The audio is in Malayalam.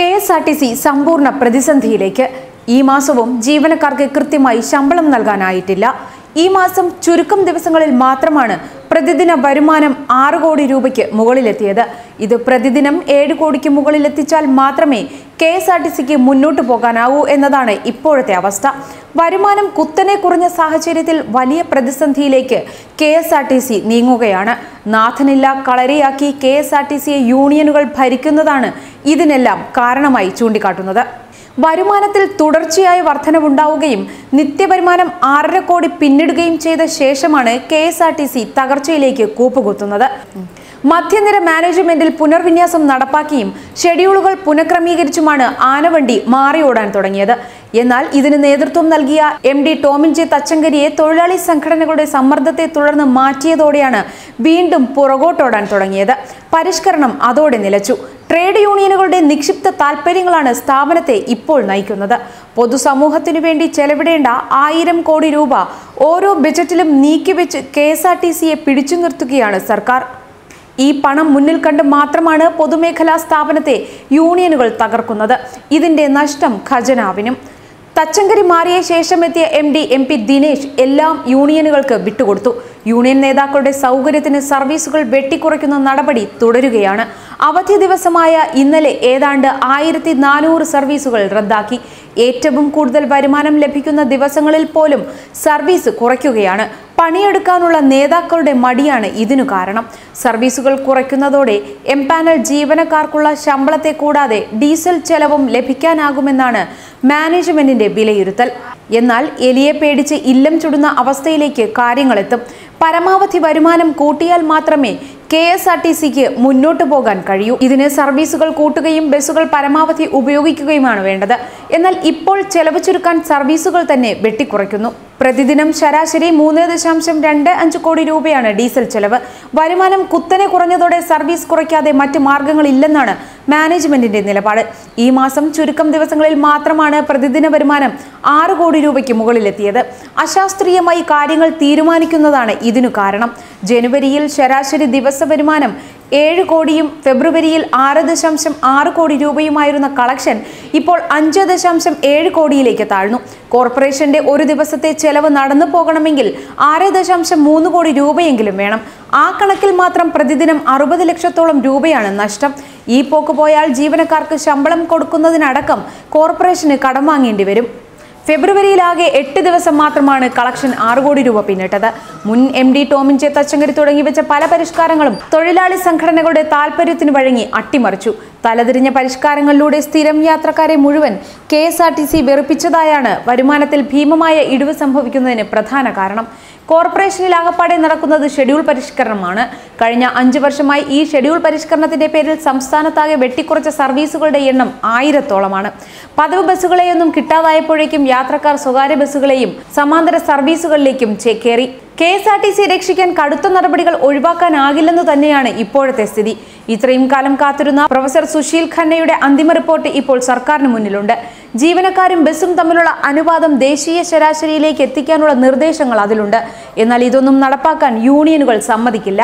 K S R T C സമ്പൂർണ പ്രതിസന്ധിയിലേക്ക്. ഈ മാസവും ജീവനക്കാർക്ക് കൃത്യമായി ശമ്പളം നൽകാനായിട്ടില്ല. ഈ മാസം ചുരുക്കം ദിവസങ്ങളിൽ മാത്രമാണ് പ്രതിദിന വരുമാനം ആറ് കോടി രൂപയ്ക്ക് മുകളിലെത്തിയത്. ഇത് പ്രതിദിനം ഏഴ് കോടിക്ക് മുകളിലെത്തിച്ചാൽ മാത്രമേ കെ എസ് ആർ ടി സിക്ക് മുന്നോട്ട് പോകാനാവൂ എന്നതാണ് ഇപ്പോഴത്തെ അവസ്ഥ. വരുമാനം കുത്തനെ കുറഞ്ഞ സാഹചര്യത്തിൽ വലിയ പ്രതിസന്ധിയിലേക്ക് K S R T C നീങ്ങുകയാണ്. നാഥനില്ല കളരിയാക്കി കെ എസ് ആർ ടി സിയെ യൂണിയനുകൾ ഭരിക്കുന്നതാണ് ഇതിനെല്ലാം കാരണമായി ചൂണ്ടിക്കാട്ടുന്നത്. വരുമാനത്തിൽ തുടർച്ചയായ വർധനവുണ്ടാവുകയും നിത്യവരുമാനം ആറര കോടി പിന്നിടുകയും ചെയ്ത ശേഷമാണ് K S R T C തകർച്ചയിലേക്ക് കൂപ്പുകുത്തുന്നത്. മധ്യനിര മാനേജ്മെന്റിൽ പുനർവിന്യാസം നടപ്പാക്കിയും ഷെഡ്യൂളുകൾ പുനഃക്രമീകരിച്ചുമാണ് ആനവണ്ടി മാറിയോടാൻ തുടങ്ങിയത്. എന്നാൽ ഇതിന് നേതൃത്വം നൽകിയ എം ഡി ടോമിൻ ജെ തച്ചങ്കരിയെ തൊഴിലാളി സംഘടനകളുടെ സമ്മർദ്ദത്തെ തുടർന്ന് മാറ്റിയതോടെയാണ് വീണ്ടും പുറകോട്ടോടാൻ തുടങ്ങിയത്. പരിഷ്കരണം അതോടെ നിലച്ചു. ട്രേഡ് യൂണിയനുകളുടെ നിക്ഷിപ്ത താൽപ്പര്യങ്ങളാണ് സ്ഥാപനത്തെ ഇപ്പോൾ നയിക്കുന്നത്. പൊതുസമൂഹത്തിനു വേണ്ടി ചെലവിടേണ്ട ആയിരം കോടി രൂപ ഓരോ ബജറ്റിലും നീക്കിവെച്ച് കെ എസ് ആർ ടി സിയെ പിടിച്ചു നിർത്തുകയാണ് സർക്കാർ. ഈ പണം മുന്നിൽ കണ്ട് മാത്രമാണ് പൊതുമേഖലാ സ്ഥാപനത്തെ യൂണിയനുകൾ തകർക്കുന്നത്. ഇതിന്റെ നഷ്ടം ഖജനാവിനും. തച്ചങ്കരി മാറിയ ശേഷം എത്തിയ M D M P Dinesh എല്ലാം യൂണിയനുകൾക്ക് വിട്ടുകൊടുത്തു. യൂണിയൻ നേതാക്കളുടെ സൗകര്യത്തിന് സർവീസുകൾ വെട്ടിക്കുറയ്ക്കുന്ന നടപടി തുടരുകയാണ്. അവധി ദിവസമായ ഇന്നലെ ഏതാണ്ട് ആയിരത്തി നാനൂറ് സർവീസുകൾ റദ്ദാക്കി. ഏറ്റവും കൂടുതൽ വരുമാനം ലഭിക്കുന്ന ദിവസങ്ങളിൽ പോലും സർവീസ് കുറയ്ക്കുകയാണ്. പണിയെടുക്കാനുള്ള നേതാക്കളുടെ മടിയാണ് ഇതിനു കാരണം. സർവീസുകൾ കുറയ്ക്കുന്നതോടെ എംപാനൽ ജീവനക്കാർക്കുള്ള ശമ്പളത്തെ കൂടാതെ ഡീസൽ ചെലവും ലഭിക്കാനാകുമെന്നാണ് മാനേജ്മെന്റിന്റെ വിലയിരുത്തൽ. എന്നാൽ എലിയെ പേടിച്ച് ഇല്ലം ചുടുന്ന അവസ്ഥയിലേക്ക് കാര്യങ്ങളെത്തും. പരമാവധി വരുമാനം കൂട്ടിയാൽ മാത്രമേ കെ എസ് ആർ ടി സിക്ക് മുന്നോട്ട് പോകാൻ കഴിയൂ. ഇതിന് സർവീസുകൾ കൂട്ടുകയും ബസ്സുകൾ പരമാവധി ഉപയോഗിക്കുകയുമാണ് വേണ്ടത്. എന്നാൽ ഇപ്പോൾ ചെലവ് ചുരുക്കാൻ സർവീസുകൾ തന്നെ വെട്ടിക്കുറയ്ക്കുന്നു. പ്രതിദിനം ശരാശരി മൂന്ന് ദശാംശം രണ്ട് അഞ്ച് കോടി രൂപയാണ് ഡീസൽ ചെലവ്. വരുമാനം കുത്തനെ കുറഞ്ഞതോടെ സർവീസ് കുറയ്ക്കാതെ മറ്റ് മാർഗങ്ങളില്ലെന്നാണ് മാനേജ്മെന്റിന്റെ നിലപാട്. ഈ മാസം ചുരുക്കം ദിവസങ്ങളിൽ മാത്രമാണ് പ്രതിദിന വരുമാനം ആറ് കോടി രൂപയ്ക്ക് മുകളിലെത്തിയത്. അശാസ്ത്രീയമായി കാര്യങ്ങൾ തീരുമാനിക്കുന്നതാണ് ഇതിനു കാരണം. ജനുവരിയിൽ ശരാശരി ദിവസ വരുമാനം ഏഴ് കോടിയും ഫെബ്രുവരിയിൽ ആറ് ദശാംശം ആറ് കോടി രൂപയുമായിരുന്ന കളക്ഷൻ ഇപ്പോൾ അഞ്ച് ദശാംശം ഏഴ് കോടിയിലേക്ക് താഴ്ന്നു. കോർപ്പറേഷന്റെ ഒരു ദിവസത്തെ ചെലവ് നടന്നു പോകണമെങ്കിൽ ആറ് ദശാംശം മൂന്ന് കോടി രൂപയെങ്കിലും വേണം. ആ കണക്കിൽ മാത്രം പ്രതിദിനം അറുപത് ലക്ഷത്തോളം രൂപയാണ് നഷ്ടം. ഈ പോക്ക് പോയാൽ ജീവനക്കാർക്ക് ശമ്പളം കൊടുക്കുന്നതിനടക്കം കോർപ്പറേഷന് കടം വാങ്ങേണ്ടി വരും. ഫെബ്രുവരിയിലാകെ എട്ട് ദിവസം മാത്രമാണ് കളക്ഷൻ ആറ് കോടി രൂപ പിന്നിട്ടത്. മുൻ എം ഡി ടോമിൻ ചെ തച്ചങ്കരി തുടങ്ങി വെച്ച പല പരിഷ്കാരങ്ങളും തൊഴിലാളി സംഘടനകളുടെ താൽപര്യത്തിന് വഴങ്ങി അട്ടിമറിച്ചു. തലതിരിഞ്ഞ പരിഷ്കാരങ്ങളിലൂടെ സ്ഥിരം യാത്രക്കാരെ മുഴുവൻ K S R T C വെറുപ്പിച്ചതായാണ് വരുമാനത്തിൽ ഭീമമായ ഇടിവ് സംഭവിക്കുന്നതിന് പ്രധാന കാരണം. കോർപ്പറേഷനിൽ ആകപ്പാടെ നടക്കുന്നത് ഷെഡ്യൂൾ പരിഷ്കരണമാണ്. കഴിഞ്ഞ അഞ്ചു വർഷമായി ഈ ഷെഡ്യൂൾ പരിഷ്കരണത്തിന്റെ പേരിൽ സംസ്ഥാനത്താകെ വെട്ടിക്കുറച്ച സർവീസുകളുടെ എണ്ണം ആയിരത്തോളമാണ്. പതിവ് ബസ്സുകളെയൊന്നും കിട്ടാതായപ്പോഴേക്കും യാത്രക്കാർ സ്വകാര്യ ബസ്സുകളെയും സമാന്തര സർവീസുകളിലേക്കും ചേക്കേറി K S R T C രക്ഷിക്കാൻ കടുത്ത നടപടികൾ ഒഴിവാക്കാനാകില്ലെന്ന് തന്നെയാണ് ഇപ്പോഴത്തെ സ്ഥിതി. ഇത്രയും കാലം കാത്തിരുന്ന പ്രൊഫസർ സുശീൽ ഖന്നയുടെ അന്തിമ റിപ്പോർട്ട് ഇപ്പോൾ സർക്കാരിന് മുന്നിലുണ്ട്. ജീവനക്കാരും ബസ്സും തമ്മിലുള്ള അനുപാതം ദേശീയ ശരാശരിയിലേക്ക് എത്തിക്കാനുള്ള നിർദ്ദേശങ്ങൾ അതിലുണ്ട്. എന്നാൽ ഇതൊന്നും നടപ്പാക്കാൻ യൂണിയനുകൾ സമ്മതിക്കില്ല.